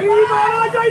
പ്രതിഷേധം വെയിൽ ബോളോ ജയ്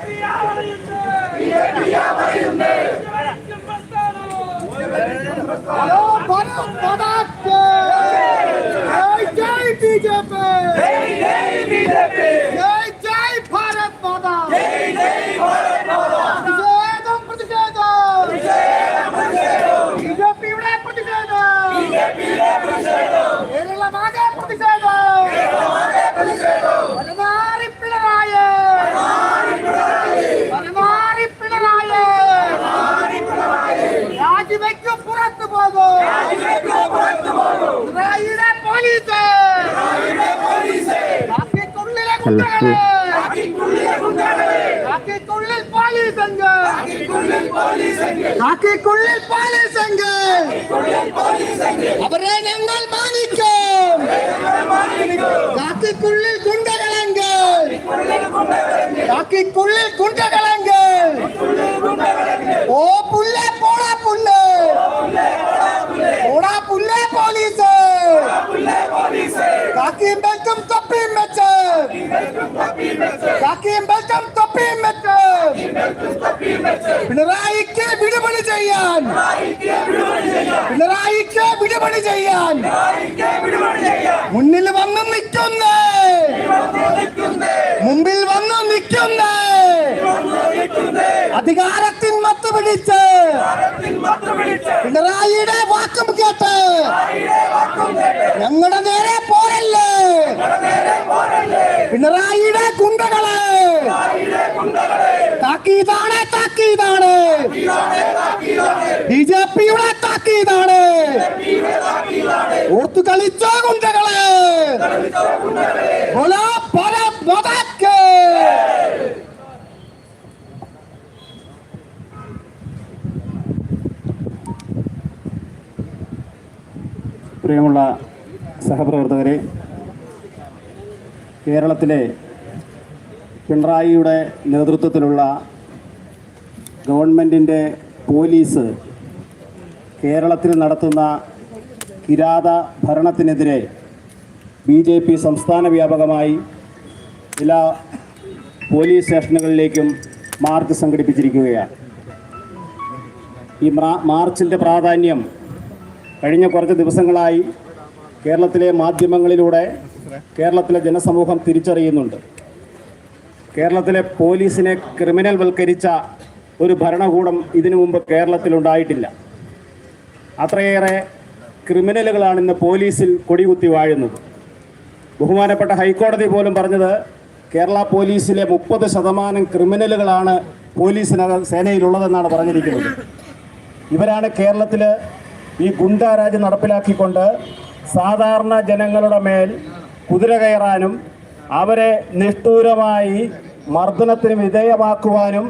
Hey, hey, BJP! Hey, hey, BJP! Hey! രാജിവെക്കും പുറത്തു പോകും പിണറായിയുടെ പോലീസ് കാക്കിക്കുള്ളിലെ ഗുണ്ടകളെ കാക്കിക്കുള്ളിൽ പോലീസ് അംഗം കാക്കിക്കുള്ളിൽ പോലീസ് അംഗം അവരെ ഞങ്ങൾ മാനിക്കും കാക്കിക്കുള്ളിൽ ഗുണ്ടകളെങ്കിൽ കാക്കിക്കുള്ളിൽ ഗുണ്ടകളെങ്കിൽ ഓ പുല്ലേ പോടാ പുല്ലേ പോടാ പുല്ലേ പോലീസ് കാക്കിയും ബെൽറ്റും തൊപ്പിയും വെച്ച് കാക്കിയും ബെൽറ്റും തൊപ്പിയും വെച്ച് പിണറായിക്ക് വിടുപണി ചെയ്യാൻ പിണറായിക്ക് വിടുപണി ചെയ്യാൻ മുന്നിൽ വന്ന് നിൽക്കുന്നേ മുമ്പിൽ വന്നു നിൽക്കുന്നേ. അധികാരത്തിൻ മത്ത് പിടിച്ച്. പിണറായിയുടെ വാക്കും കേട്ട്. ഞങ്ങളുടെ നേരെ പോരല്ലേ. പിണറായിയുടെ കുണ്ടകളെ താക്കീതാണ് താക്കീതാണ്. ബി ജെ പിയുടെ താക്കീതാണ്. ഓർത്തു കളിച്ച ഗുണ്ടകളെ. പ്രിയമുള്ള സഹപ്രവർത്തകരെ കേരളത്തിലെ പിണറായിയുടെ നേതൃത്വത്തിലുള്ള ഗവൺമെന്റിന്റെ പോലീസ് കേരളത്തിൽ നടത്തുന്ന കിരാത ഭരണത്തിനെതിരെ ബി ജെ പി സംസ്ഥാന വ്യാപകമായി എല്ലാ പോലീസ് സ്റ്റേഷനുകളിലേക്കും മാർച്ച് സംഘടിപ്പിച്ചിരിക്കുകയാണ്. ഈ മാർച്ചിന്റെ പ്രാധാന്യം കഴിഞ്ഞ കുറച്ച് ദിവസങ്ങളായി കേരളത്തിലെ മാധ്യമങ്ങളിലൂടെ കേരളത്തിലെ ജനസമൂഹം തിരിച്ചറിയുന്നുണ്ട്. കേരളത്തിലെ പോലീസിനെ ക്രിമിനൽ വൽക്കരിച്ച ഒരു ഭരണകൂടം ഇതിനു മുമ്പ് കേരളത്തിലുണ്ടായിട്ടില്ല. അത്രയേറെ ക്രിമിനലുകളാണ് ഇന്ന് പോലീസിൽ കൊടികുത്തി വാഴുന്നത്. ബഹുമാനപ്പെട്ട ഹൈക്കോടതി പോലും പറഞ്ഞത് കേരള പോലീസിലെ മുപ്പത് ശതമാനം ക്രിമിനലുകളാണ് പോലീസിനക സേനയിലുള്ളതെന്നാണ് പറഞ്ഞിരിക്കുന്നത്. ഇവരാണ് കേരളത്തിൽ ഈ ഗുണ്ടാരാജ് നടപ്പിലാക്കിക്കൊണ്ട് സാധാരണ ജനങ്ങളുടെ മേൽ കുതിര കയറാനും അവരെ നിഷ്ഠൂരമായി മർദ്ദനത്തിന് വിധേയമാക്കുവാനും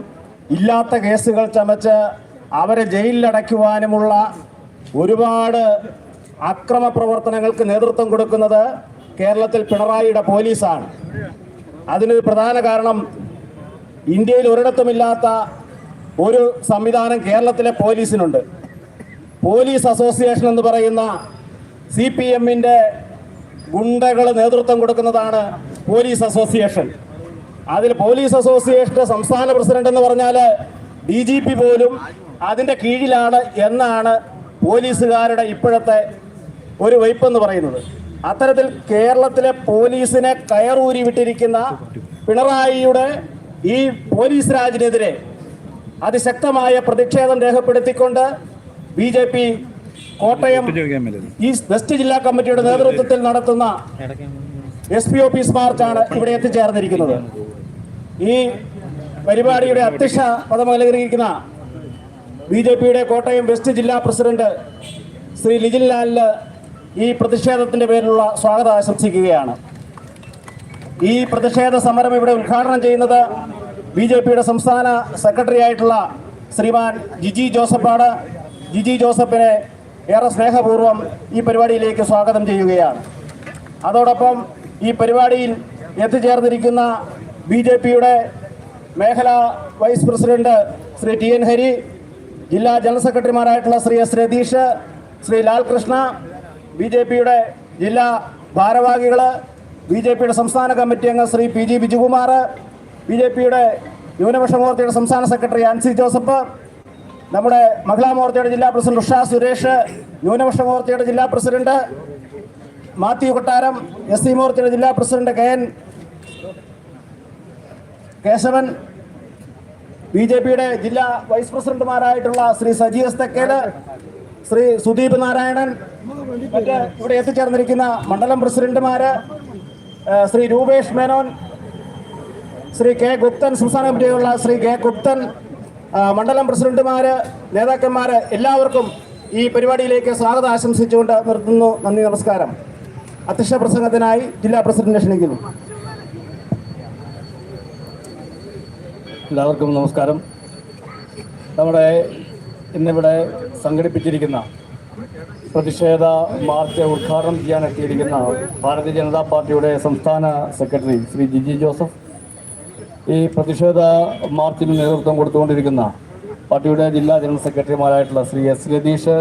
ഇല്ലാത്ത കേസുകൾ ചമച്ച് അവരെ ജയിലിലടയ്ക്കുവാനുമുള്ള ഒരുപാട് അക്രമ പ്രവർത്തനങ്ങൾക്ക് നേതൃത്വം കൊടുക്കുന്നത് കേരളത്തിൽ പിണറായിയുടെ പോലീസാണ്. അതിനൊരു പ്രധാന കാരണം ഇന്ത്യയിൽ ഒരിടത്തുമില്ലാത്ത ഒരു സംവിധാനം കേരളത്തിലെ പോലീസിനുണ്ട്. പോലീസ് അസോസിയേഷൻ എന്ന് പറയുന്ന സി പി എമ്മിന്റെ ഗുണ്ടകൾ നേതൃത്വം കൊടുക്കുന്നതാണ് പോലീസ് അസോസിയേഷൻ. അതിൽ പോലീസ് അസോസിയേഷന്റെ സംസ്ഥാന പ്രസിഡന്റ് എന്ന് പറഞ്ഞാൽ ഡി ജി പി പോലും അതിന്റെ കീഴിലാണ് എന്നാണ് പോലീസുകാരുടെ ഇപ്പോഴത്തെ ഒരു വയ്പെന്ന് പറയുന്നത്. അത്തരത്തിൽ കേരളത്തിലെ പോലീസിനെ കയറൂരി വിട്ടിരിക്കുന്ന പിണറായിയുടെ ഈ പോലീസ് രാജിനെതിരെ അതിശക്തമായ പ്രതിഷേധം രേഖപ്പെടുത്തിക്കൊണ്ട് ബി ജെ പി കോട്ടയം ഈ വെസ്റ്റ് ജില്ലാ കമ്മിറ്റിയുടെ നേതൃത്വത്തിൽ നടത്തുന്ന എസ് പി ഓഫീസ് മാർച്ചാണ് ഇവിടെ എത്തിച്ചേർന്നിരിക്കുന്നത്. ഈ പരിപാടിയുടെ അധ്യക്ഷ പദം അലങ്കരിക്കുന്ന ബി ജെ പിയുടെ കോട്ടയം വെസ്റ്റ് ജില്ലാ പ്രസിഡന്റ് ശ്രീ ലിജിൻ ലാലിന് ഈ പ്രതിഷേധത്തിന്റെ പേരിലുള്ള സ്വാഗതം ആശംസിക്കുകയാണ് ഈ പ്രതിഷേധ സമരം ഇവിടെ ഉദ്ഘാടനം ചെയ്യുന്നത് ബി ജെ പിയുടെ സംസ്ഥാന സെക്രട്ടറി ആയിട്ടുള്ള ശ്രീമാൻ ജിജി ജോസഫാണ്. ജിജി ജോസഫിനെ ഏറെ സ്നേഹപൂർവം ഈ പരിപാടിയിലേക്ക് സ്വാഗതം ചെയ്യുകയാണ്. അതോടൊപ്പം ഈ പരിപാടിയിൽ എത്തിച്ചേർന്നിരിക്കുന്ന ബി ജെ പിയുടെ മേഖലാ vice president Shri T N Hari ജില്ലാ general സെക്രട്ടറിമാരായിട്ടുള്ള Shri S Ratheesh Shri Lalkrishna B J പിയുടെ ജില്ലാ ഭാരവാഹികൾ ബി ജെ പിയുടെ സംസ്ഥാന കമ്മിറ്റി അംഗം Shri P G Bijukumar B J പിയുടെ ന്യൂനപക്ഷ മോർച്ചയുടെ സംസ്ഥാന സെക്രട്ടറി ആൻസി ജോസഫ് നമ്മുടെ മഹിളാ മോർച്ചയുടെ ജില്ലാ പ്രസിഡന്റ് ഉഷാ സുരേഷ് ന്യൂനപക്ഷ മോർച്ചയുടെ ജില്ലാ പ്രസിഡന്റ് മാത്യു കൊട്ടാരം എസ് സി മോർച്ചയുടെ ജില്ലാ president K N Keshavan B J പിയുടെ ജില്ലാ വൈസ് പ്രസിഡന്റുമാരായിട്ടുള്ള ശ്രീ സജി എസ് തെക്കേൽ ശ്രീ സുദീപ് നാരായണൻ മറ്റ് ഇവിടെ എത്തിച്ചേർന്നിരിക്കുന്ന മണ്ഡലം പ്രസിഡന്റുമാര് ശ്രീ രൂപേഷ് മേനോൻ ശ്രീ കെ ഗുപ്തൻ സംസ്ഥാന കമ്മിറ്റിയുള്ള ശ്രീ കെ ഗുപ്തൻ മണ്ഡലം പ്രസിഡന്റുമാര് നേതാക്കന്മാര് എല്ലാവർക്കും ഈ പരിപാടിയിലേക്ക് സ്വാഗതം ആശംസിച്ചുകൊണ്ട് നിർത്തുന്നു. നന്ദി നമസ്കാരം. അധ്യക്ഷ പ്രസംഗത്തിനായി ജില്ലാ പ്രസിഡന്റിനെ ക്ഷണിക്കുന്നു. എല്ലാവർക്കും നമസ്കാരം. നമ്മുടെ ഇന്നിവിടെ സംഘടിപ്പിച്ചിരിക്കുന്ന പ്രതിഷേധ മാർച്ച് ഉദ്ഘാടനം ചെയ്യാൻ എത്തിയിരിക്കുന്ന ഭാരതീയ ജനതാ പാർട്ടിയുടെ സംസ്ഥാന സെക്രട്ടറി ശ്രീ ജിജി ജോസഫ് ഈ പ്രതിഷേധ മാർച്ചിന് നേതൃത്വം കൊടുത്തുകൊണ്ടിരിക്കുന്ന പാർട്ടിയുടെ ജില്ലാ general സെക്രട്ടറിമാരായിട്ടുള്ള Sri S Ratheesh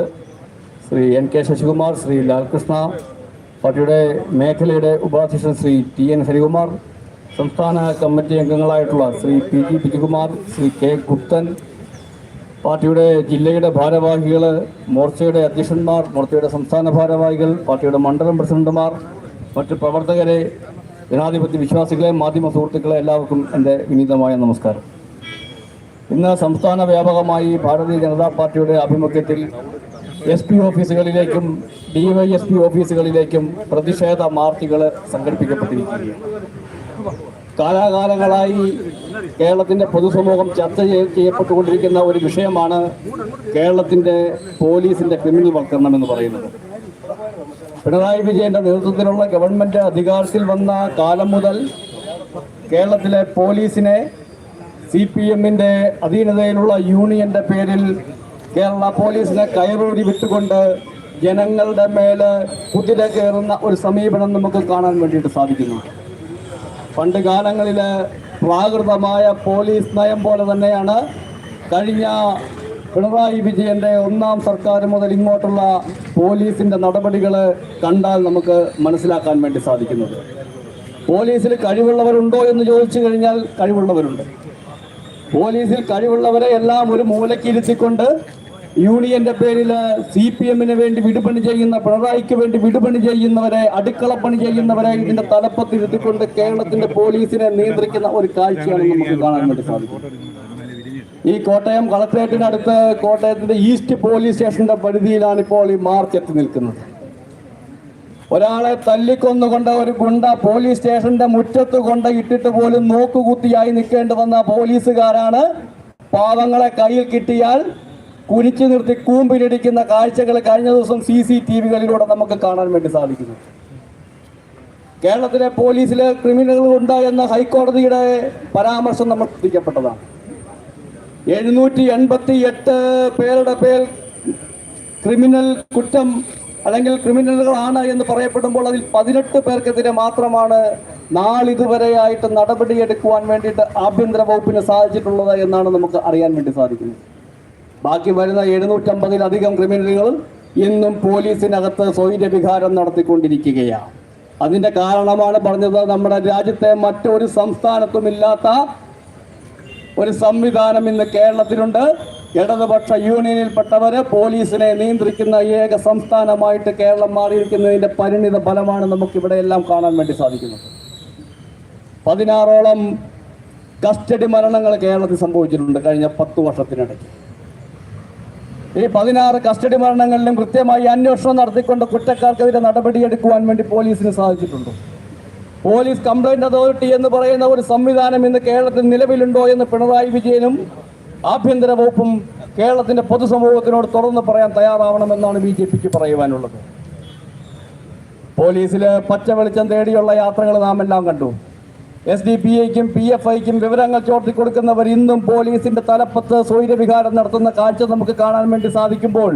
Sri N K Sasikumar Sri Lalkrishna പാർട്ടിയുടെ മേഖലയുടെ ഉപാധ്യക്ഷൻ ശ്രീ ടി എൻ ഹരികുമാർ സംസ്ഥാന committee അംഗങ്ങളായിട്ടുള്ള Shri P G Bijukumar Shri K Gupthan പാർട്ടിയുടെ ജില്ലയുടെ ഭാരവാഹികൾ മോർച്ചയുടെ അധ്യക്ഷന്മാർ മോർച്ചയുടെ സംസ്ഥാന ഭാരവാഹികൾ പാർട്ടിയുടെ മണ്ഡലം പ്രസിഡന്റുമാർ മറ്റ് പ്രവർത്തകരെ ജനാധിപത്യ വിശ്വാസികളെ മാധ്യമ സുഹൃത്തുക്കളെ എല്ലാവർക്കും എന്റെ വിനീതമായ നമസ്കാരം. ഇന്ന് സംസ്ഥാന വ്യാപകമായി ഭാരതീയ ജനതാ പാർട്ടിയുടെ ആഭിമുഖ്യത്തിൽ എസ് പി ഓഫീസുകളിലേക്കും ഡിവൈഎസ് പി ഓഫീസുകളിലേക്കും പ്രതിഷേധ മാർച്ചുകൾ സംഘടിപ്പിക്കപ്പെട്ടിരിക്കുകയാണ്. കാലാകാലങ്ങളായി കേരളത്തിന്റെ പൊതുസമൂഹം ചർച്ച ചെയ്യ- ചെയ്യപ്പെട്ടുകൊണ്ടിരിക്കുന്ന ഒരു വിഷയമാണ് കേരളത്തിന്റെ പോലീസിന്റെ ക്രിമിനൽ വൽക്കരണം എന്ന് പറയുന്നത്. പിണറായി വിജയന്റെ നേതൃത്വത്തിലുള്ള ഗവൺമെന്റ് അധികാരത്തിൽ വന്ന കാലം മുതൽ കേരളത്തിലെ പോലീസിനെ സി പി എമ്മിന്റെ അധീനതയിലുള്ള യൂണിയന്റെ പേരിൽ കേരള പോലീസിനെ കയറൂരി വിട്ടുകൊണ്ട് ജനങ്ങളുടെ മേൽ കുതിര കയറുന്ന ഒരു സമീപനം നമുക്ക് കാണാൻ വേണ്ടിയിട്ട് സാധിക്കുന്നു. പണ്ട് കാലങ്ങളിൽ പ്രാകൃതമായ പോലീസ് നയം പോലെ തന്നെയാണ് കഴിഞ്ഞ പിണറായി വിജയന്റെ ഒന്നാം സർക്കാർ മുതൽ ഇങ്ങോട്ടുള്ള പോലീസിന്റെ നടപടികൾ കണ്ടാൽ നമുക്ക് മനസ്സിലാക്കാൻ വേണ്ടി സാധിക്കുന്നത്. പോലീസിൽ കഴിവുള്ളവരുണ്ടോ എന്ന് ചോദിച്ചു കഴിഞ്ഞാൽ കഴിവുള്ളവരുണ്ട്. പോലീസിൽ കഴിവുള്ളവരെ എല്ലാം ഒരു മൂലക്കിരുത്തിക്കൊണ്ട് യൂണിയന്റെ പേരിൽ സി പി എമ്മിന് വേണ്ടി വിടുപണി ചെയ്യുന്ന പിണറായിക്ക് വേണ്ടി വിടുപണി ചെയ്യുന്നവരെ അടുക്കളപ്പണി ചെയ്യുന്നവരെ ഇതിന്റെ തലപ്പത്തിരുത്തിക്കൊണ്ട് കേരളത്തിന്റെ പോലീസിനെ നിയന്ത്രിക്കുന്ന ഒരു കാഴ്ചയാണ് നമുക്ക് കാണാൻ വേണ്ടി സാധിക്കുന്നത്. ഈ കോട്ടയം കളക്ടറേറ്റിനടുത്ത് കോട്ടയത്തിന്റെ ഈസ്റ്റ് പോലീസ് സ്റ്റേഷന്റെ പരിധിയിലാണ് ഇപ്പോൾ ഈ മാർച്ച് എത്തി നിൽക്കുന്നത്. ഒരാളെ തല്ലിക്കൊന്നുകൊണ്ട് ഒരു ഗുണ്ട പോലീസ് സ്റ്റേഷന്റെ മുറ്റത്ത് കൊണ്ട് ഇട്ടിട്ട് പോലും നോക്കുകുത്തിയായി നിൽക്കേണ്ടി വന്ന പോലീസുകാരാണ്. പാവങ്ങളെ കയ്യിൽ കിട്ടിയാൽ കുനിച്ചു നിർത്തി കൂമ്പിലിടിക്കുന്ന കാഴ്ചകൾ കഴിഞ്ഞ ദിവസം സി സി ടി വികളിലൂടെ നമുക്ക് കാണാൻ വേണ്ടി സാധിക്കുന്നു. കേരളത്തിലെ പോലീസിലെ ക്രിമിനലുകൾ ഉണ്ട് എന്ന ഹൈക്കോടതിയുടെ പരാമർശം നമ്മൾ ശ്രദ്ധിക്കപ്പെട്ടതാണ്. എഴുന്നൂറ്റി എൺപത്തി എട്ട് പേരുടെ പേർ ക്രിമിനൽ കുറ്റം അല്ലെങ്കിൽ ക്രിമിനലുകളാണ് എന്ന് പറയപ്പെടുമ്പോൾ അതിൽ പതിനെട്ട് പേർക്കെതിരെ മാത്രമാണ് നാളിതുവരെയായിട്ട് നടപടിയെടുക്കുവാൻ വേണ്ടിയിട്ട് ആഭ്യന്തര വകുപ്പിന് സാധിച്ചിട്ടുള്ളത് എന്നാണ് നമുക്ക് അറിയാൻ വേണ്ടി സാധിക്കുന്നത്. ബാക്കി വരുന്ന എഴുന്നൂറ്റമ്പതിലധികം ക്രിമിനലുകൾ ഇന്നും പോലീസിനകത്ത് സ്വൈര്യവികാരം നടത്തിക്കൊണ്ടിരിക്കുകയാണ്. അതിന്റെ കാരണമാണ് പറഞ്ഞത് നമ്മുടെ രാജ്യത്തെ മറ്റൊരു സംസ്ഥാനത്തും ഇല്ലാത്ത ഒരു സംവിധാനം ഇന്ന് കേരളത്തിലുണ്ട്. ഇടതുപക്ഷ യൂണിയനിൽപ്പെട്ടവര് പോലീസിനെ നിയന്ത്രിക്കുന്ന ഏക സംസ്ഥാനമായിട്ട് കേരളം മാറിയിരിക്കുന്നതിന്റെ പരിണിത ഫലമാണ് നമുക്കിവിടെ എല്ലാം കാണാൻ വേണ്ടി സാധിക്കുന്നത്. പതിനാറോളം കസ്റ്റഡി മരണങ്ങൾ കേരളത്തിൽ സംഭവിച്ചിട്ടുണ്ട് കഴിഞ്ഞ പത്ത് വർഷത്തിനിടയ്ക്ക്. ഈ പതിനാറ് കസ്റ്റഡി മരണങ്ങളിലും കൃത്യമായി അന്വേഷണം നടത്തിക്കൊണ്ട് കുറ്റക്കാർക്കെതിരെ നടപടിയെടുക്കുവാൻ വേണ്ടി പോലീസിന് സാധിച്ചിട്ടുണ്ട്. പോലീസ് കംപ്ലൈന്റ് അതോറിറ്റി എന്ന് പറയുന്ന ഒരു സംവിധാനം ഇന്ന് കേരളത്തിൽ നിലവിലുണ്ടോ എന്ന് പിണറായി വിജയനും ആഭ്യന്തര വകുപ്പും കേരളത്തിന്റെ പൊതുസമൂഹത്തിനോട് തുറന്ന് പറയാൻ തയ്യാറാവണമെന്നാണ് ബി ജെ പിക്ക് പറയുവാനുള്ളത്. പോലീസിലെ പച്ച വെളിച്ചം തേടിയുള്ള യാത്രകൾ നാം എല്ലാം കണ്ടു. എസ് ഡി പി ഐക്കും പി എഫ് ഐക്കും വിവരങ്ങൾ ചോർത്തിക്കൊടുക്കുന്നവർ ഇന്നും പോലീസിന്റെ തലപ്പത്ത് സ്വൈര്യവികാരം നടത്തുന്ന കാഴ്ച നമുക്ക് കാണാൻ വേണ്ടി സാധിക്കുമ്പോൾ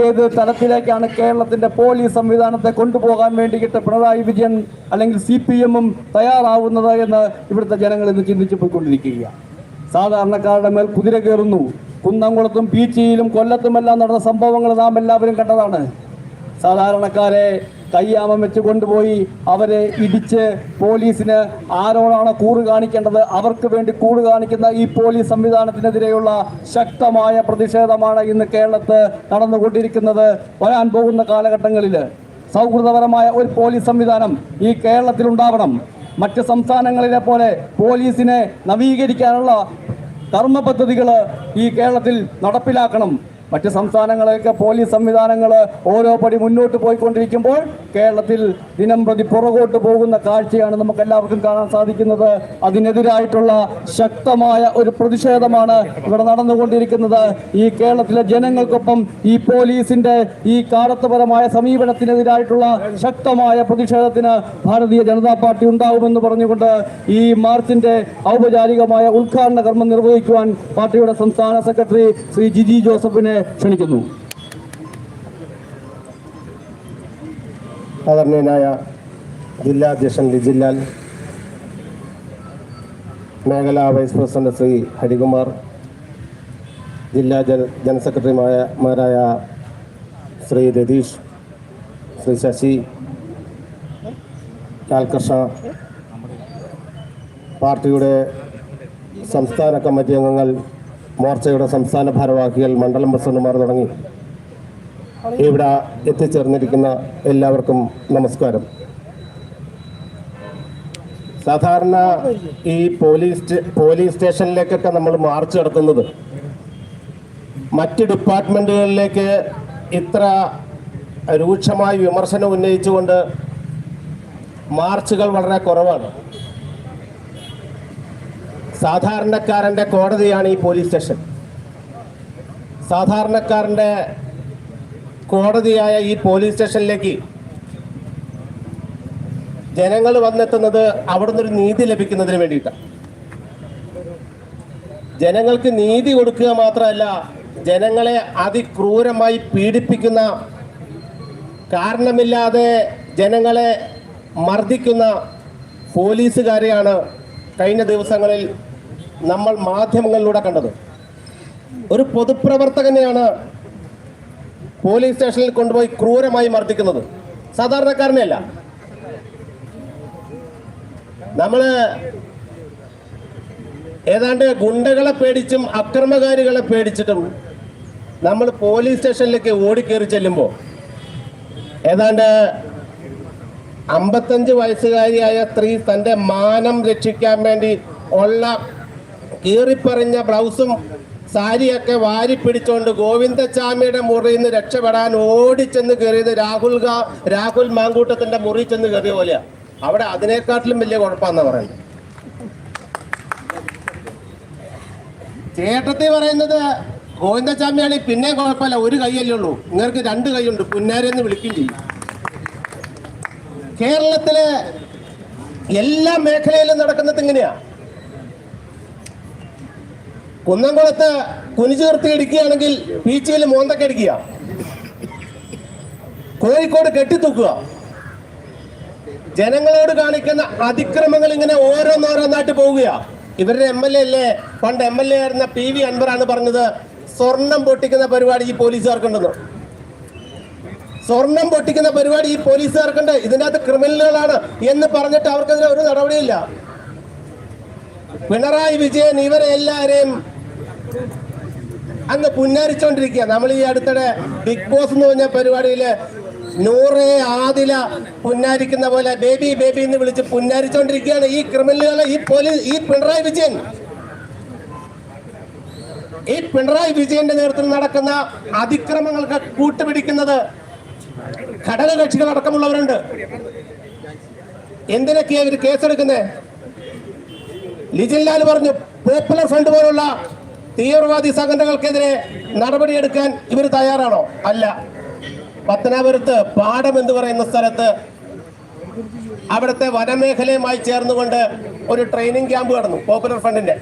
ഏത് തലത്തിലേക്കാണ് കേരളത്തിന്റെ പോലീസ് സംവിധാനത്തെ കൊണ്ടുപോകാൻ വേണ്ടിയിട്ട് പിണറായി വിജയൻ അല്ലെങ്കിൽ സി പി എമ്മും തയ്യാറാവുന്നത് എന്ന് ഇവിടുത്തെ ജനങ്ങൾ ഇന്ന് ചിന്തിച്ചു പോയിക്കൊണ്ടിരിക്കുകയാണ്. സാധാരണക്കാരുടെ മേൽ കുതിര കയറുന്നു. കുന്നംകുളത്തും പീച്ചിയിലും കൊല്ലത്തുമെല്ലാം നടന്ന സംഭവങ്ങൾ നാം എല്ലാവരും കണ്ടതാണ്. സാധാരണക്കാരെ കയ്യാമം വെച്ച് കൊണ്ടുപോയി അവരെ ഇടിച്ച് പോലീസിന് ആരോടാണ് കൂറ് കാണിക്കേണ്ടത്? അവർക്ക് വേണ്ടി കൂറ് കാണിക്കുന്ന ഈ പോലീസ് സംവിധാനത്തിനെതിരെയുള്ള ശക്തമായ പ്രതിഷേധമാണ് ഇന്ന് കേരളത്ത് നടന്നുകൊണ്ടിരിക്കുന്നത്. വരാൻ പോകുന്ന കാലഘട്ടങ്ങളിൽ സൗഹൃദപരമായ ഒരു പോലീസ് സംവിധാനം ഈ കേരളത്തിൽ ഉണ്ടാവണം. മറ്റ് സംസ്ഥാനങ്ങളിലെ പോലെ പോലീസിനെ നവീകരിക്കാനുള്ള കർമ്മ പദ്ധതികൾ ഈ കേരളത്തിൽ നടപ്പിലാക്കണം. മറ്റ് സംസ്ഥാനങ്ങളെയൊക്കെ പോലീസ് സംവിധാനങ്ങൾ ഓരോ പടി മുന്നോട്ട് പോയിക്കൊണ്ടിരിക്കുമ്പോൾ കേരളത്തിൽ ദിനം പ്രതി പുറകോട്ട് പോകുന്ന കാഴ്ചയാണ് നമുക്ക് എല്ലാവർക്കും കാണാൻ സാധിക്കുന്നത്. അതിനെതിരായിട്ടുള്ള ശക്തമായ ഒരു പ്രതിഷേധമാണ് ഇവിടെ നടന്നുകൊണ്ടിരിക്കുന്നത്. ഈ കേരളത്തിലെ ജനങ്ങൾക്കൊപ്പം ഈ പോലീസിന്റെ ഈ കാടത്തപരമായ സമീപനത്തിനെതിരായിട്ടുള്ള ശക്തമായ പ്രതിഷേധത്തിന് ഭാരതീയ ജനതാ പാർട്ടി ഉണ്ടാവുമെന്ന് പറഞ്ഞുകൊണ്ട് ഈ മാർച്ചിന്റെ ഔപചാരികമായ ഉദ്ഘാടന കർമ്മം നിർവഹിക്കുവാൻ പാർട്ടിയുടെ സംസ്ഥാന സെക്രട്ടറി ശ്രീ ജിജി ജോസഫിനെ ക്ഷണിക്കുന്നു. ആദരണീയനായ ജില്ലാ അധ്യക്ഷൻ ലിജില്ലാൽ മേഖലാ വൈസ് പ്രസിഡന്റ് ശ്രീ ഹരികുമാർ ജില്ലാ ജന ജനറൽ സെക്രട്ടറിമാരായ ശ്രീ രതീഷ് ശ്രീ ശശി ലാൽകൃഷ്ണ പാർട്ടിയുടെ സംസ്ഥാന കമ്മിറ്റി അംഗങ്ങൾ മോർച്ചയുടെ സംസ്ഥാന ഭാരവാഹികൾ മണ്ഡലം പ്രസിഡന്റുമാർ തുടങ്ങി. ഇവിടെ എത്തിച്ചേർന്നിരിക്കുന്ന എല്ലാവർക്കും നമസ്കാരം. സാധാരണ ഈ പോലീസ് പോലീസ് സ്റ്റേഷനിലേക്കൊക്കെ നമ്മൾ മാർച്ച് നടത്തുന്നത്. മറ്റ് ഡിപ്പാർട്ട്മെന്റുകളിലേക്ക് ഇത്ര രൂക്ഷമായ വിമർശനം ഉന്നയിച്ചുകൊണ്ട് മാർച്ചുകൾ വളരെ കുറവാണ്. സാധാരണക്കാരന്റെ കോടതിയാണ് ഈ പോലീസ് സ്റ്റേഷൻ. സാധാരണക്കാരന്റെ കോടതിയായ ഈ പോലീസ് സ്റ്റേഷനിലേക്ക് ജനങ്ങൾ വന്നെത്തുന്നത് അവിടുന്ന് ഒരു നീതി ലഭിക്കുന്നതിന് വേണ്ടിയിട്ടാണ്. ജനങ്ങൾക്ക് നീതി കൊടുക്കുക മാത്രമല്ല ജനങ്ങളെ അതിക്രൂരമായി പീഡിപ്പിക്കുന്ന കാരണമില്ലാതെ ജനങ്ങളെ മർദ്ദിക്കുന്ന പോലീസുകാരെയാണ് കഴിഞ്ഞ ദിവസങ്ങളിൽ നമ്മൾ മാധ്യമങ്ങളിലൂടെ കണ്ടത്. ഒരു പൊതുപ്രവർത്തകനെയാണ് പോലീസ് സ്റ്റേഷനിൽ കൊണ്ടുപോയി ക്രൂരമായി മർദ്ദിക്കുന്നത്. സാധാരണക്കാരനെയല്ല. നമ്മൾ ഏതാണ്ട് ഗുണ്ടകളെ പേടിച്ചും അക്രമകാരികളെ പേടിച്ചിട്ടും നമ്മൾ പോലീസ് സ്റ്റേഷനിലേക്ക് ഓടിക്കേറി ചെല്ലുമ്പോൾ ഏതാണ്ട് അമ്പത്തഞ്ച് വയസ്സുകാരിയായ സ്ത്രീ തന്റെ മാനം രക്ഷിക്കാൻ വേണ്ടി ഉള്ള കീറിപ്പറിഞ്ഞ ബ്ലൗസും സാരിയൊക്കെ വാരി പിടിച്ചുകൊണ്ട് ഗോവിന്ദച്ചാമിയുടെ മുറിയിൽ നിന്ന് രക്ഷപ്പെടാൻ ഓടിച്ചെന്ന് കയറിയത് രാഹുൽ ഗാ രാഹുൽ മാങ്കൂട്ടത്തിന്റെ മുറി ചെന്ന് കയറിയ പോലെയാ. അവിടെ അതിനേക്കാട്ടിലും വലിയ കുഴപ്പമാണെന്ന് പറയുന്നത്. ചേട്ടത്തി പറയുന്നത് ഗോവിന്ദച്ചാമിയാണെങ്കിൽ പിന്നെ കുഴപ്പമില്ല ഒരു കൈയല്ലേ ഉള്ളൂ. നിങ്ങൾക്ക് രണ്ട് കൈയുണ്ട് പുന്നാരെന്ന് വിളിക്കുകയും ചെയ്യും. കേരളത്തിലെ എല്ലാ മേഖലയിലും നടക്കുന്നത് ഇങ്ങനെയാ. കുന്നംകുളത്ത് കുനിച്ചു നിർത്തി ഇടിക്കുകയാണെങ്കിൽ ബീച്ചിൽ മോന്തൊക്കെ ഇടിക്കുക. കോഴിക്കോട് കെട്ടിത്തൂക്കുക. ജനങ്ങളോട് കാണിക്കുന്ന അതിക്രമങ്ങൾ ഇങ്ങനെ ഓരോന്നോരോന്നായിട്ട് പോവുകയാ. ഇവരുടെ എം എൽ എ അല്ലേ? പണ്ട് എം എൽ എ ആയിരുന്ന പി വി അൻവറാണ് പറഞ്ഞത് സ്വർണം പൊട്ടിക്കുന്ന പരിപാടി ഈ പോലീസുകാർക്കുണ്ടെന്ന്. സ്വർണം പൊട്ടിക്കുന്ന പരിപാടി ഈ പോലീസുകാർക്കുണ്ട്. ഇതിനകത്ത് ക്രിമിനലുകളാണ് എന്ന് പറഞ്ഞിട്ട് അവർക്കെതിരെ ഒരു നടപടിയില്ല. പിണറായി വിജയൻ ഇവരെ എല്ലാവരെയും അങ്ങ് പുന്നാരിച്ചോണ്ടിരിക്കുക നമ്മൾ ഈ അടുത്തിടെ ബിഗ് ബോസ് എന്ന് പറഞ്ഞ പരിപാടിയിൽ നൂറെ ആദില പുന്നാരിക്കുന്ന പോലെ ബേബി ബേബി എന്ന് വിളിച്ച് പുന്നാരിച്ചോണ്ടിരിക്കുകയാണ് ഈ ക്രിമിനലുകളെ ഈ പോലീസ് ഈ പിണറായി വിജയൻ. ഈ പിണറായി വിജയന്റെ നേതൃത്വത്തിൽ നടക്കുന്ന അതിക്രമങ്ങൾക്ക് കൂട്ടുപിടിക്കുന്നത് ഘടകകക്ഷികൾ അടക്കമുള്ളവരുണ്ട്. എന്തിനൊക്കെയാ ഇവർ കേസെടുക്കുന്നത് ലിജിൻ ലാൽ പറഞ്ഞു പോപ്പുലർ ഫ്രണ്ട് പോലുള്ള തീവ്രവാദി സംഘടനകൾക്കെതിരെ നടപടിയെടുക്കാൻ ഇവർ തയ്യാറാണോ? അല്ല. പത്തനാപുരത്ത് പാടം എന്ന് പറയുന്ന സ്ഥലത്ത് അവിടുത്തെ വനമേഖലയുമായി ചേർന്നുകൊണ്ട് ഒരു ട്രെയിനിങ് ക്യാമ്പ് കടന്നു പോപ്പുലർ ഫ്രണ്ടിന്റെ.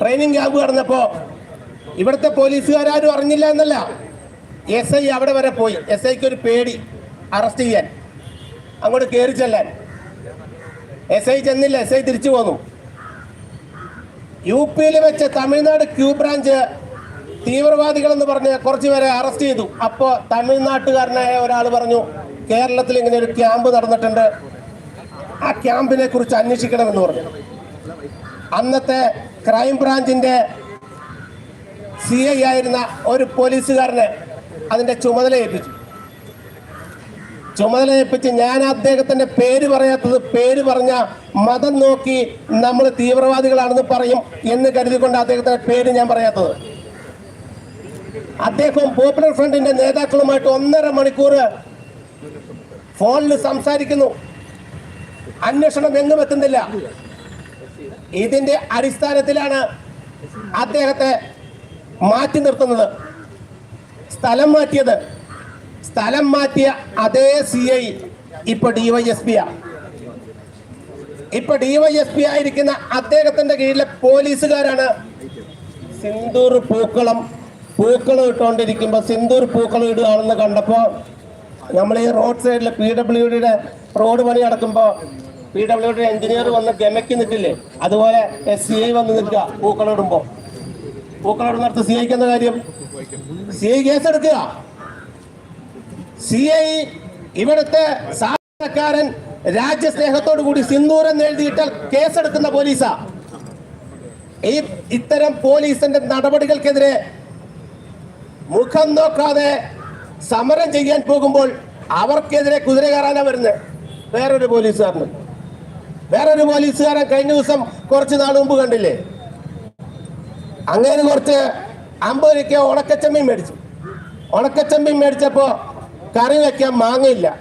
ട്രെയിനിങ് ക്യാമ്പ് കടന്നപ്പോ ഇവിടുത്തെ പോലീസുകാരും അറിഞ്ഞില്ല എന്നല്ല. എസ് ഐ അവിടെ വരെ പോയി. എസ് ഐക്ക് ഒരു പേടി. അറസ്റ്റ് ചെയ്യാൻ. അങ്ങോട്ട് കയറി ചെല്ലാൻ. എസ് ഐ ചെന്നില്ല. എസ് ഐ തിരിച്ചു പോന്നു. യു പിയിൽ വെച്ച് തമിഴ്നാട് ക്യൂ ബ്രാഞ്ച് തീവ്രവാദികൾ എന്ന് പറഞ്ഞ് കുറച്ച് പേരെ അറസ്റ്റ് ചെയ്തു. അപ്പോൾ തമിഴ്നാട്ടുകാരനായ ഒരാൾ പറഞ്ഞു കേരളത്തിൽ ഇങ്ങനെ ഒരു ക്യാമ്പ് നടന്നിട്ടുണ്ട്. ആ ക്യാമ്പിനെ കുറിച്ച് അന്വേഷിക്കണമെന്ന് പറഞ്ഞു. അന്നത്തെ ക്രൈം ബ്രാഞ്ചിന്റെ സി ഐ ആയിരുന്ന ഒരു പോലീസുകാരനെ അതിന്റെ ചുമതല ഏൽപ്പിച്ചു. ചുമതല ഏൽപ്പിച്ച് ഞാൻ അദ്ദേഹത്തിന്റെ പേര് പറയാത്തത് പേര് പറഞ്ഞ മതം നോക്കി നമ്മൾ തീവ്രവാദികളാണെന്ന് പറയും എന്ന് കരുതിക്കൊണ്ട് അദ്ദേഹത്തിന്റെ പേര് ഞാൻ പറയാത്തത്. അദ്ദേഹം പോപ്പുലർ ഫ്രണ്ടിന്റെ നേതാക്കളുമായിട്ട് ഒന്നര മണിക്കൂർ ഫോണിൽ സംസാരിക്കുന്നു. അന്വേഷണം എങ്ങും എത്തുന്നില്ല. ഇതിന്റെ അടിസ്ഥാനത്തിലാണ് അദ്ദേഹത്തെ മാറ്റി നിർത്തുന്നത്. സ്ഥലം മാറ്റിയത്. സ്ഥലം മാറ്റിയ അതേ സി ഐ ഇപ്പൊ ഡിവൈഎസ്പി ആ. ഇപ്പൊ ഡിവൈഎസ്പി ആയിരിക്കുന്ന അദ്ദേഹത്തിന്റെ കീഴിലെ പോലീസുകാരാണ് സിന്ദൂർ പൂക്കളം പൂക്കളം ഇട്ടുകൊണ്ടിരിക്കുമ്പോൾ സിന്ദൂർ പൂക്കളം ഇടുകയാണെന്ന് കണ്ടപ്പോൾ നമ്മൾ ഈ റോഡ് സൈഡിലെ പി ഡബ്ല്യു ഡിയുടെ റോഡ് പണി നടക്കുമ്പോൾ പി ഡബ്ല്യു ഡിയുടെ എഞ്ചിനീയർ വന്ന് ഗമയ്ക്ക് നിൽക്കില്ലേ? അതുപോലെ എസ് സി ഐ വന്ന് നിൽക്കുക പൂക്കളം ഇടുമ്പോ. പൂക്കളം ഇടുന്നിടത്ത് സി ഐക്ക് എന്ന കാര്യം? സി ഐ കേസെടുക്കുക സി ഐ ഇവിടുത്തെ സാധാരണക്കാരൻ രാജ്യസ്നേഹത്തോടു കൂടി സിന്ദൂരം എഴുതിയിട്ടാൽ കേസെടുക്കുന്ന പോലീസാ. ഈ ഇത്തരം പോലീസിന്റെ നടപടികൾക്കെതിരെ മുഖം നോക്കാതെ സമരം ചെയ്യാൻ പോകുമ്പോൾ അവർക്കെതിരെ കുതിര കയറാനാ വരുന്നത് വേറൊരു പോലീസുകാരന്. വേറൊരു പോലീസുകാരൻ കഴിഞ്ഞ ദിവസം കുറച്ച് നാൾ മുമ്പ് കണ്ടില്ലേ? അങ്ങനെ കുറച്ച് അമ്പത് രൂപയ്ക്ക് ഉണക്കച്ചമ്മീൻ മേടിച്ചു. ഉണക്കച്ചമ്മീൻ മേടിച്ചപ്പോ കറി വെക്കാൻ മാങ്ങയില്ല.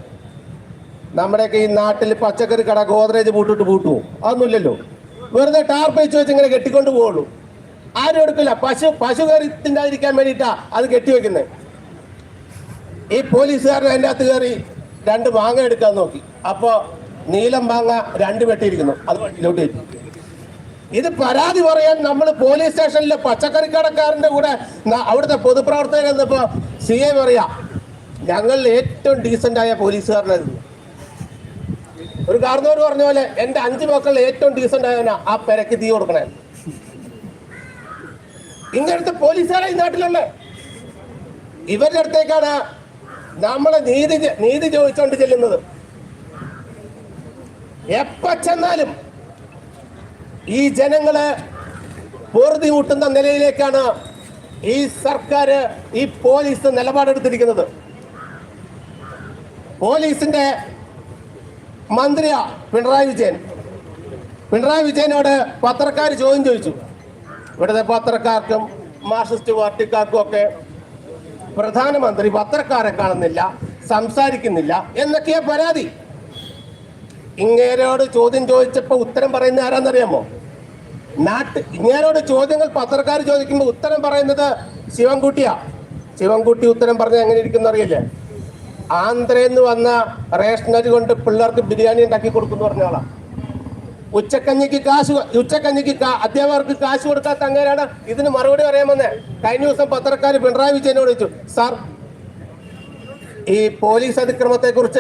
നമ്മുടെയൊക്കെ ഈ നാട്ടിൽ പച്ചക്കറി കട ഗോദ്രേജ് പൂട്ടിട്ട് പൂട്ടുവോ? അതൊന്നുമില്ലല്ലോ. വെറുതെ ടാർപ്പ് വെച്ച് വെച്ച് ഇങ്ങനെ കെട്ടിക്കൊണ്ട് പോകുള്ളൂ ആരും എടുക്കില്ല. പശു പശു കയറി തിന്നാതിരിക്കാൻ വേണ്ടിയിട്ടാ അത് കെട്ടിവെക്കുന്നത് ഈ പോലീസുകാരൻ അതിന്റെ അകത്ത് കയറി രണ്ട് മാങ്ങ എടുക്കാൻ നോക്കി. അപ്പോ നീലം മാങ്ങ രണ്ട് വെട്ടിയിരിക്കുന്നു. അത് കയറ്റി. ഇത് പരാതി പറയാൻ നമ്മൾ പോലീസ് സ്റ്റേഷനിലെ പച്ചക്കറി കടക്കാരന്റെ കൂടെ അവിടുത്തെ പൊതുപ്രവർത്തകൻ എന്നിപ്പോൾ സി എ പറയാ ഞങ്ങൾ ഏറ്റവും ഡീസന്റായ പോലീസുകാരനായിരുന്നു. ഒരു കാർന്നോർ പറഞ്ഞ പോലെ എന്റെ അഞ്ച് മക്കളിൽ ഏറ്റവും ഡീസന്റ് ആയവനാ ആ പെരക്ക് തീ കൊടുക്കണേ. ഇങ്ങനത്തെ പോലീസുകാരെ ഈ നാട്ടിലുള്ളത് ഇവരുടെ അടുത്തേക്കാണ് നമ്മളെ നീതി നീതി ചോദിച്ചോണ്ട് ചെല്ലുന്നത്. എപ്പ ചെന്നാലും ഈ ജനങ്ങളെ പൊറുതി മുട്ടുന്ന നിലയിലേക്കാണ് ഈ സർക്കാർ ഈ പോലീസ് നിലപാടെടുത്തിരിക്കുന്നത്. പോലീസിന്റെ മന്ത്രിയാ പിണറായി വിജയൻ. പിണറായി വിജയനോട് പത്രക്കാർ ചോദ്യം ചോദിച്ചു. ഇവിടുത്തെ പത്രക്കാർക്കും മാർക്സിസ്റ്റ് പാർട്ടിക്കാർക്കും ഒക്കെ പ്രധാനമന്ത്രി പത്രക്കാരെ കാണുന്നില്ല സംസാരിക്കുന്നില്ല എന്നൊക്കെയാ പരാതി. ഇങ്ങേരോട് ചോദ്യം ചോദിച്ചപ്പോൾ ഉത്തരം പറയുന്ന ആരാന്നറിയാമോ? നാട്ട് ഇങ്ങേരോട് ചോദ്യങ്ങൾ പത്രക്കാർ ചോദിക്കുമ്പോൾ ഉത്തരം പറയുന്നത് ശിവൻകുട്ടിയാ. ശിവൻകുട്ടി ഉത്തരം പറഞ്ഞ എങ്ങനെ ഇരിക്കുന്ന അറിയില്ലേ ആന്ധ്രയിൽ വന്ന റേഷനറി കൊണ്ട് പിള്ളേർക്ക് ബിരിയാണി ഉണ്ടാക്കി കൊടുക്കുന്നു പറഞ്ഞ ആളാ. ഉച്ചക്കഞ്ഞിക്ക് കാശ് ഉച്ചക്കഞ്ഞിക്ക് കാ- അധ്യാപകർക്ക് കാശ് കൊടുക്കാത്ത അങ്ങനെയാണ് ഇതിന് മറുപടി പറയാമെന്ന് കഴിഞ്ഞ ദിവസം പത്രക്കാർ പിണറായി വിജയനോട് ചോദിച്ചു സാർ ഈ പോലീസ് അതിക്രമത്തെ കുറിച്ച്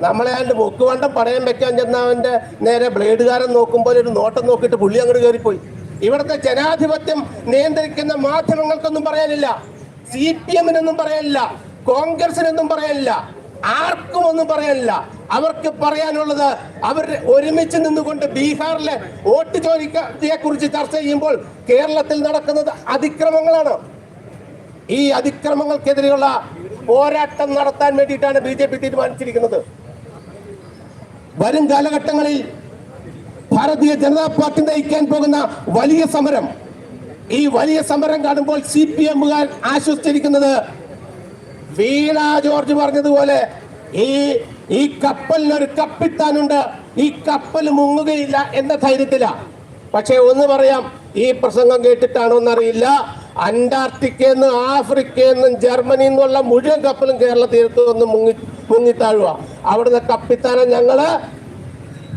നമ്മളെ അതിന്റെ മുക്കുവണ്ടം പടയം വെക്കാൻ ചെന്നവന്റെ നേരെ ബ്ലേഡുകാരൻ നോക്കുമ്പോൾ ഒരു നോട്ടം നോക്കിയിട്ട് പുള്ളി അങ്ങോട്ട് കയറിപ്പോയി. ഇവിടുത്തെ ജനാധിപത്യം നിയന്ത്രിക്കുന്ന മാധ്യമങ്ങൾക്കൊന്നും പറയാനില്ല. സി പി എമ്മിനൊന്നും പറയാനില്ല. കോൺഗ്രസിനൊന്നും പറയാനില്ല. ആർക്കും ഒന്നും പറയാനില്ല. അവർക്ക് പറയാനുള്ളത് അവർ ഒരുമിച്ച് നിന്നുകൊണ്ട് ബീഹാറിലെ വോട്ട് ചോദിക്കയെ കുറിച്ച് ചർച്ച ചെയ്യുമ്പോൾ കേരളത്തിൽ നടക്കുന്നത് അതിക്രമങ്ങളാണ്. ഈ അതിക്രമങ്ങൾക്കെതിരെയുള്ള പോരാട്ടം നടത്താൻ വേണ്ടിയിട്ടാണ് ബി ജെ പി തീരുമാനിച്ചിരിക്കുന്നത്. വരും കാലഘട്ടങ്ങളിൽ ഭാരതീയ ജനതാ പാർട്ടി നയിക്കാൻ പോകുന്ന വലിയ സമരം. ഈ വലിയ സമരം കാണുമ്പോൾ സി പി എമ്മുകാർ ആശ്വസിച്ചിരിക്കുന്നത് വീണ ജോർജ് പറഞ്ഞതുപോലെ ഈ ഈ കപ്പലിന് ഒരു കപ്പിത്താനുണ്ട്. ഈ കപ്പൽ മുങ്ങുകയില്ല എന്ന ധൈര്യത്തില. പക്ഷെ ഒന്ന് പറയാം ഈ പ്രസംഗം കേട്ടിട്ടാണോ എന്നറിയില്ല. അന്റാർട്ടിക്കന്ന് നിന്നും ജർമ്മനിയിൽ നിന്നുള്ള മുഴുവൻ കപ്പലും കേരള തീരത്ത് വന്ന് മുങ്ങി മുങ്ങിത്താഴുക. അവിടുന്ന് കപ്പിത്താനെ ഞങ്ങൾ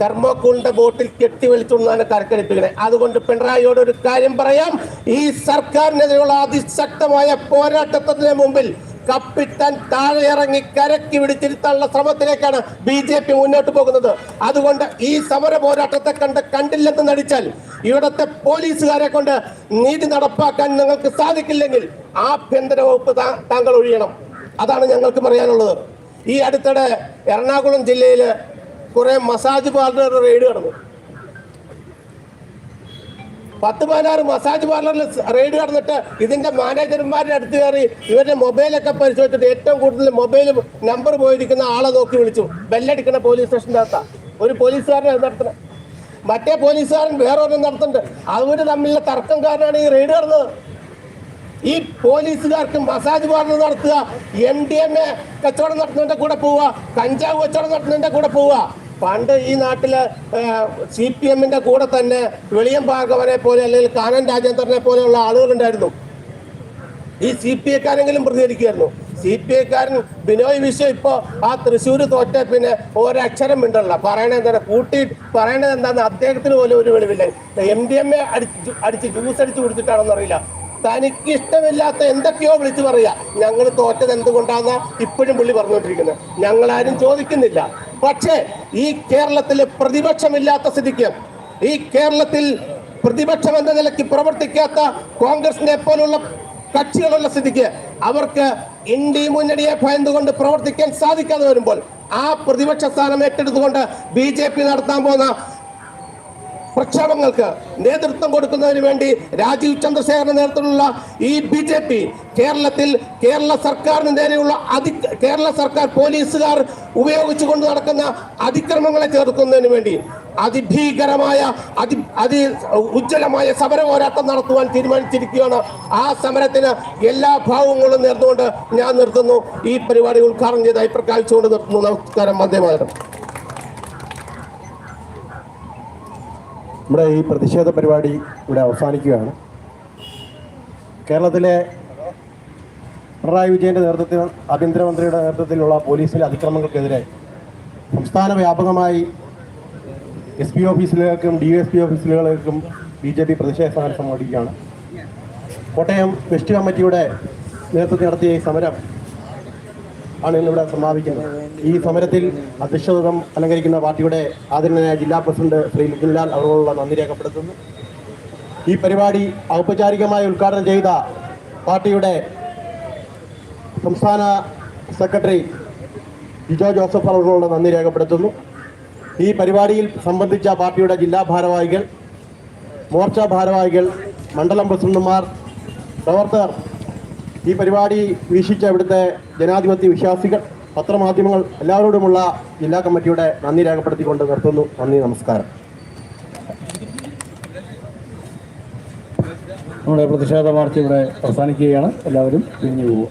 തെർമോക്കൂളിന്റെ ബോട്ടിൽ കെട്ടി വലിച്ചുകൊണ്ടാണ് കരക്കടിപ്പിക്കുന്നത് അതുകൊണ്ട് പിണറായിയോട് ഒരു കാര്യം പറയാം. ഈ സർക്കാരിനെതിരെയുള്ള അതിശക്തമായ പോരാട്ടത്തിന് മുമ്പിൽ കപ്പിത്താൻ താഴെ ഇറങ്ങി കരക്കി പിടിച്ചിരുത്താനുള്ള ശ്രമത്തിലേക്കാണ് ബി ജെ പി മുന്നോട്ട് പോകുന്നത്. അതുകൊണ്ട് ഈ സമര പോരാട്ടത്തെ കണ്ട് കണ്ടില്ലെന്ന് നടിച്ചാൽ ഇവിടത്തെ പോലീസുകാരെ കൊണ്ട് നീതി നടപ്പാക്കാൻ നിങ്ങൾക്ക് സാധിക്കില്ലെങ്കിൽ ആഭ്യന്തര വകുപ്പ് താങ്കൾ ഒഴിയണം. അതാണ് ഞങ്ങൾക്ക് പറയാനുള്ളത്. ഈ അടുത്തിടെ എറണാകുളം ജില്ലയിൽ കുറേ മസാജ് പാർലർ റെയ്ഡ് നടന്നു. പത്ത് പതിനാറ് മസാജ് പാർലറിൽ റെയ്ഡ് നടന്നിട്ട് ഇതിന്റെ മാനേജർമാരുടെ അടുത്ത് കയറി ഇവരുടെ മൊബൈലൊക്കെ പരിശോധിച്ചിട്ട് ഏറ്റവും കൂടുതൽ മൊബൈൽ നമ്പർ പോയിരിക്കുന്ന ആളെ നോക്കി വിളിച്ചു. ബെല്ലടിക്കണ പോലീസ് സ്റ്റേഷന്റെ അകത്താ ഒരു പോലീസുകാരനെ നടത്തണം. മറ്റേ പോലീസുകാരൻ വേറെ ഒന്നും നടത്തുന്നുണ്ട്. അവർ തമ്മിലുള്ള തർക്കം കാരണമാണ് ഈ റെയ്ഡ് നടന്നത്. ഈ പോലീസുകാർക്ക് മസാജ് പാർലർ നടത്തുക എം ഡി എം എ കച്ചവടം നടത്തുന്നതിന്റെ കൂടെ പോവുക കഞ്ചാവ് കച്ചവടം നടത്തുന്നതിന്റെ കൂടെ പോവുക. പണ്ട് ഈ നാട്ടിൽ സി പി എമ്മിന്റെ കൂടെ തന്നെ വെളിയം ഭാർഗവനെ പോലെ അല്ലെങ്കിൽ കാനൻ രാജേന്ദ്രനെ പോലെയുള്ള ആളുകളുണ്ടായിരുന്നു ഈ സി പി ഐക്കാരെങ്കിലും പ്രതികരിക്കുമായിരുന്നു സി പി ഐക്കാരൻ ബിനോയ് വിശ്വം ഇപ്പോ ആ തൃശ്ശൂർ തോറ്റ പിന്നെ ഒരക്ഷരം മിണ്ടല്ല പറയണത് എന്താണ്? കൂട്ടി പറയണത് എന്താന്ന് അദ്ദേഹത്തിന് പോലും ഒരു വെളിവില്ല. എം ഡി എം എ അടിച്ച് അടിച്ച് ജ്യൂസ് അടിച്ച് കുടിച്ചിട്ടാണെന്ന് അറിയില്ല തനിക്ക് ഇഷ്ടമില്ലാത്ത എന്തൊക്കെയോ വിളിച്ചു പറയാ. ഞങ്ങൾ തോറ്റത് എന്തുകൊണ്ടാന്ന് ഇപ്പോഴും പുള്ളി പറഞ്ഞുകൊണ്ടിരിക്കുന്നത് ഞങ്ങൾ ആരും ചോദിക്കുന്നില്ല. പക്ഷേ ഈ കേരളത്തിൽ പ്രതിപക്ഷമില്ലാത്ത സ്ഥിതിക്ക് ഈ കേരളത്തിൽ പ്രതിപക്ഷം എന്ന നിലയ്ക്ക് പ്രവർത്തിക്കാത്ത കോൺഗ്രസിനെ പോലുള്ള കക്ഷികളുള്ള സ്ഥിതിക്ക് അവർക്ക് ഇന്ത്യ മുന്നണിയെ ഭയന്നുകൊണ്ട് പ്രവർത്തിക്കാൻ സാധിക്കാതെ വരുമ്പോൾ ആ പ്രതിപക്ഷ സ്ഥാനം ഏറ്റെടുത്തുകൊണ്ട് ബി ജെ പി നടത്താൻ പോകുന്ന പ്രക്ഷോഭങ്ങൾക്ക് നേതൃത്വം കൊടുക്കുന്നതിന് വേണ്ടി രാജീവ് ചന്ദ്രശേഖരന്റെ നേതൃത്വത്തിലുള്ള ഈ ബി ജെ പി കേരളത്തിൽ കേരള സർക്കാരിന് നേരെയുള്ള അതി കേരള സർക്കാർ പോലീസുകാർ ഉപയോഗിച്ചുകൊണ്ട് നടക്കുന്ന അതിക്രമങ്ങളെ ചേർക്കുന്നതിന് വേണ്ടി അതിഭീകരമായ അതി അതി ഉജ്ജ്വലമായ സമര പോരാട്ടം നടത്തുവാൻ തീരുമാനിച്ചിരിക്കുകയാണ്. ആ സമരത്തിന് എല്ലാ ഭാവങ്ങളും നേർന്നുകൊണ്ട് ഞാൻ നിർത്തുന്നു. ഈ പരിപാടി ഉദ്ഘാടനം ചെയ്തായി പ്രഖ്യാപിച്ചുകൊണ്ട് നിർത്തുന്നു. നമസ്കാരം. വന്ദേമാതരം നമ്മുടെ ഈ പ്രതിഷേധ പരിപാടി ഇവിടെ അവസാനിക്കുകയാണ്. കേരളത്തിലെ പിണറായി വിജയന്റെ നേതൃത്വത്തിൽ ആഭ്യന്തരമന്ത്രിയുടെ നേതൃത്വത്തിലുള്ള പോലീസിലെ അതിക്രമങ്ങൾക്കെതിരെ സംസ്ഥാന വ്യാപകമായി എസ് പി ഓഫീസിലേക്കും ഡി എസ് പി ഓഫീസുകളിലേക്കും ബി ജെ പി പ്രതിഷേധ സമരം സംഘടിപ്പിക്കുകയാണ്. കോട്ടയം വെസ്റ്റ് കമ്മിറ്റിയുടെ നേതൃത്വത്തിൽ നടത്തിയ ഈ സമരം ആണ് ഇന്നിവിടെ സമാപിക്കുന്നത്. ഈ സമരത്തിൽ അധ്യക്ഷതം അലങ്കരിക്കുന്ന പാർട്ടിയുടെ ആദരണീയ ജില്ലാ പ്രസിഡന്റ് ശ്രീ മുഖുൻലാൽ അവരോടുള്ള നന്ദി രേഖപ്പെടുത്തുന്നു. ഈ പരിപാടി ഔപചാരികമായി ഉദ്ഘാടനം ചെയ്ത പാർട്ടിയുടെ സംസ്ഥാന സെക്രട്ടറി ജിജോ ജോസഫ് അവരോടുള്ള നന്ദി രേഖപ്പെടുത്തുന്നു. ഈ പരിപാടിയിൽ സംബന്ധിച്ച പാർട്ടിയുടെ ജില്ലാ ഭാരവാഹികൾ മോർച്ച ഭാരവാഹികൾ മണ്ഡലം പ്രസിഡന്റുമാർ പ്രവർത്തകർ ഈ പരിപാടി വീക്ഷിച്ച ഇവിടുത്തെ ജനാധിപത്യ വിശ്വാസികൾ പത്രമാധ്യമങ്ങൾ എല്ലാവരോടുമുള്ള ജില്ലാ കമ്മിറ്റിയുടെ നന്ദി രേഖപ്പെടുത്തിക്കൊണ്ട് നിർത്തുന്നു. നന്ദി നമസ്കാരം. നമ്മുടെ പ്രതിഷേധ മാർച്ച് ഇവിടെ അവസാനിക്കുകയാണ്. എല്ലാവരും പിരിഞ്ഞു പോകും.